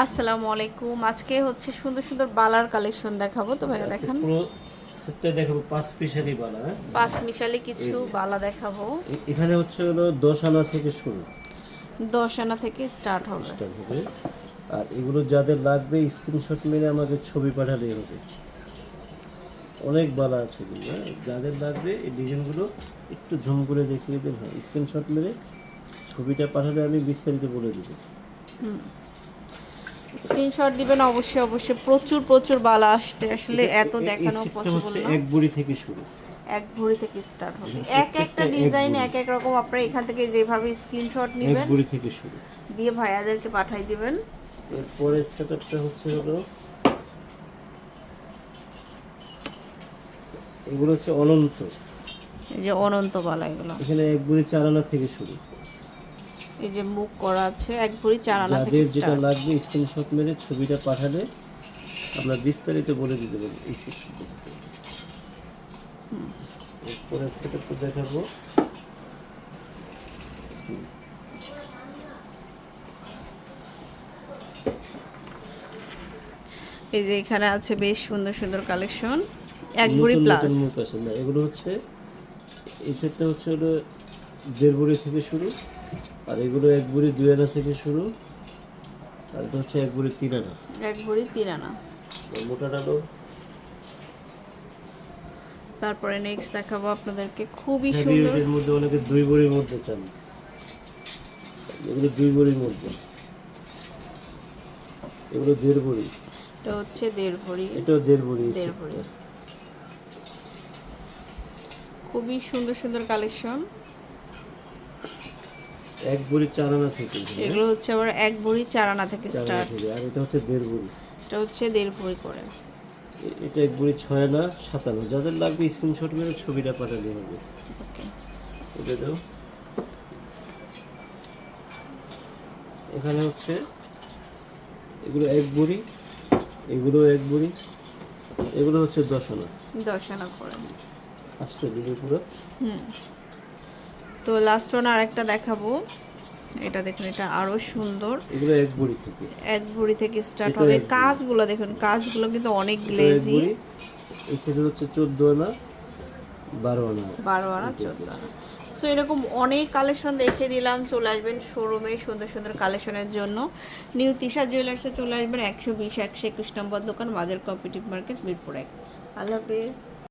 আসসালামু আলাইকুম। আজকে হচ্ছে সুন্দর সুন্দর বালার কালেকশন দেখাবো। তো ভাইয়া দেখান। পুরো সেটটা দেখাবো পাঁচ মিশালি বালা হ্যাঁ? পাঁচ মিশালি কিছু বালা দেখাবো। এখানে হচ্ছে হলো দশ আনা থেকে শুরু। দশ আনা থেকে স্টার্ট হবে। Start হবে। আর এগুলো যাদের লাগবে স্ক্রিনশট মেরে আমাকে ছবি পাঠালে হবে। অনেক বালা আছে কিন্তু হ্যাঁ? যাদের লাগবে এই ডিজাইনগুলো একটু ঝুম করে দেখিয়ে হ্যাঁ? স্ক্রিনশট মেরে ছবিটা পাঠালে আমি বিস্তারিত বলে দেবো। স্ক্রিনশট দিবেন অবশ্যই অবশ্যই। প্রচুর প্রচুর বালা আসছে। আসলে এত দেখানো পসিবল হচ্ছে না। এক বুড়ি থেকে শুরু। এক ভরি থেকে স্টার্ট হবে। এক একটা ডিজাইন এক এক রকম। আপনারা এখান থেকে যেভাবে স্ক্রিনশট নেবেন এক বুড়ি থেকে শুরু। দিয়ে ভাইয়াদেরকে পাঠাই দিবেন। এরপরের সেটআপটা হচ্ছে হলো এগুলো হচ্ছে অনন্ত। এই যে অনন্ত বালা এগুলো। এখানে এক বুড়ি চার আনা থেকে শুরু। এই যে মুখ করা আছে এক ভরি চার আনা থেকে যাদের যেটা লাগবে স্ক্রিনশট মেরে ছবিটা পাঠালে আমরা বিস্তারিত বলে দিতে পারি এই এরপরে সেটআপটা দেখাবো। এই যে এখানে আছে বেশ সুন্দর সুন্দর কালেকশন এক ভরি প্লাস এগুলো হচ্ছে এই সেটটা হচ্ছে হলো দেড় বুড়ি থেকে শুরু আর এগুলো এক বুড়ি দুই আনা থেকে শুরু আর এটা হচ্ছে এক বুড়ি তিন আনা। এক ভরি তিন আনা। মোটাটা হলো তারপরে নেক্সট দেখাবো আপনাদেরকে খুবই সুন্দর। ওয়েটের মধ্যে অনেকে দুই বড়ির মধ্যে চান। এগুলো দুই বড়ির মধ্যে। এগুলো দেড় বড়ি। এটা হচ্ছে দেড় ভরি এটাও দেড় বড়ি দেড় ভরি খুবই সুন্দর সুন্দর কালেকশন এক বড়ি চার আনা থেকে এগুলো হচ্ছে আবার এক ভরি চার আনা থেকে স্টার্ট আর এটা হচ্ছে দেড় বড়ি। এটা হচ্ছে দেড় ভরি করে। এটা এক বড়ি ছয় আনা সাতান্ন যাদের লাগবে স্ক্রিনশট মেরে ছবিটা পাঠালে হবে। ওকে। এটা দাও। এখানে হচ্ছে এগুলো এক বড়ি এগুলো এক বড়ি এগুলো হচ্ছে দশ আনা দশ আনা করে। আসছে দিদি পুরো? তো লাস্ট ওয়ান আরেকটা দেখাবো। এটা দেখুন এটা আরও সুন্দর। এগুলো এক বড়ি থেকে। এক ভরি থেকে স্টার্ট হবে। কাজগুলো দেখুন কাজগুলো কিন্তু অনেক গ্লেজি সেটা হচ্ছে চোদ্দ আনা বারো আনা। বারো আনা চোদ্দ আনা। সো এরকম অনেক কালেকশন দেখে দিলাম। চলে আসবেন শোরুমে সুন্দর সুন্দর কালেকশনের জন্য। নিউ তিশা জুয়েলার্সে চলে আসবেন একশো বিশ একশো একুশ নম্বর দোকান বাজার কম্পিটিভ মার্কেট মিরপুর এক। আল্লাহ হাফেজ।